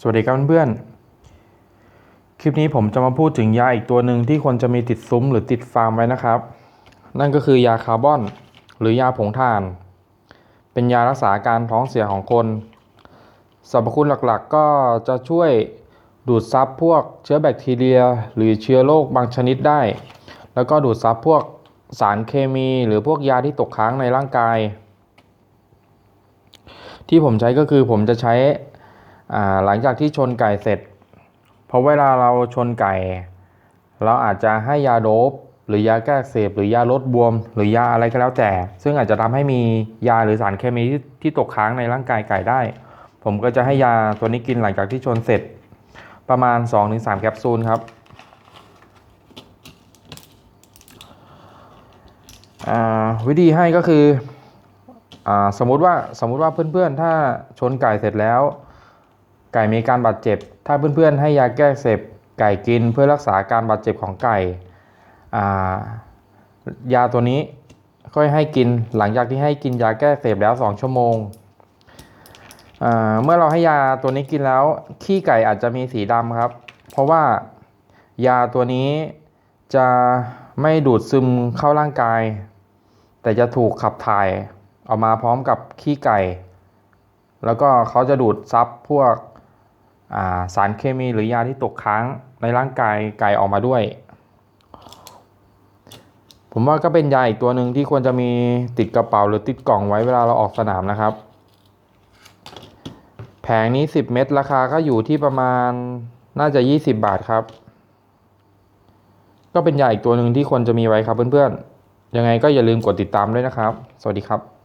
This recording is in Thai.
สวัสดีครับเพื่อนๆ คลิปนี้ผมจะมาพูดถึงยาอีกตัวหนึ่งที่ควรจะมีติดซุ้มหรือติดฟาร์มไว้นะครับ นั่นก็คือยาคาร์บอน หรือยาผงถ่าน เป็นยารักษาการท้องเสียของคนสรรพคุณหลักๆ ก็จะช่วยดูดซับพวกเชื้อแบคทีเรีย หรือเชื้อโรคบางชนิดได้ แล้วก็ดูดซับพวกสารเคมีหรือพวกยาที่ตกค้างในร่างกาย ที่ผมใช้ก็คือผมจะใช้ หลังจากที่ชนไก่เสร็จพราะเวลาเราชนไก่ เราอาจจะให้ยาโดบหรือยาแก้เสบหรือยาลดบวม หรือยาอะไรก็แล้วแต่ ซึ่งอาจจะทำให้มียาหรือสารเคมีที่ทตกค้างในร่างกายไก่ได้ ผมก็จะให้ยาตัวนี้กินหลังจากที่ชนเสร็จ ประมาณ 2-3 แคปซูลครับวิธีให้ก็คืออสมมุติว่าสมมุติว่าเพื่อนๆ ถ้าชนไก่เสร็จแล้ว ไก่มีการบาดเจ็บ ถ้าเพื่อนๆให้ยาแก้เสพไก่กินเพื่อรักษาการบาดเจ็บของไก่ายาตัวนี้ค่อยให้กินหลังจากที่ให้กินยาแก้เสพแล้ว 2 ชั่วโมง เมื่อเราให้ยาตัวนี้กินแล้ว ขี้ไก่อาจจะมีสีดำครับ เพราะว่ายาตัวนี้จะไม่ดูดซึมเข้าร่างกาย แต่จะถูกขับถ่ายออกมาพร้อมกับขี้ไก่ แล้วก็เขาจะดูดซับพวก สารเคมีหรือยาที่ตกค้างในร่างกายไก่ออกมาด้วย ผมว่าก็เป็นยาอีกตัวหนึ่งที่ควรจะมีติดกระเป๋าหรือติดกล่องไว้เวลาเราออกสนามนะครับ แผงนี้ 10 เม็ดราคาก็อยู่ที่ประมาณน่าจะ 20 บาทครับ ก็เป็นยาอีกตัวหนึ่งที่ควรจะมีไว้ครับเพื่อนๆ ยังไงก็อย่าลืมกดติดตามด้วยนะครับ สวัสดีครับ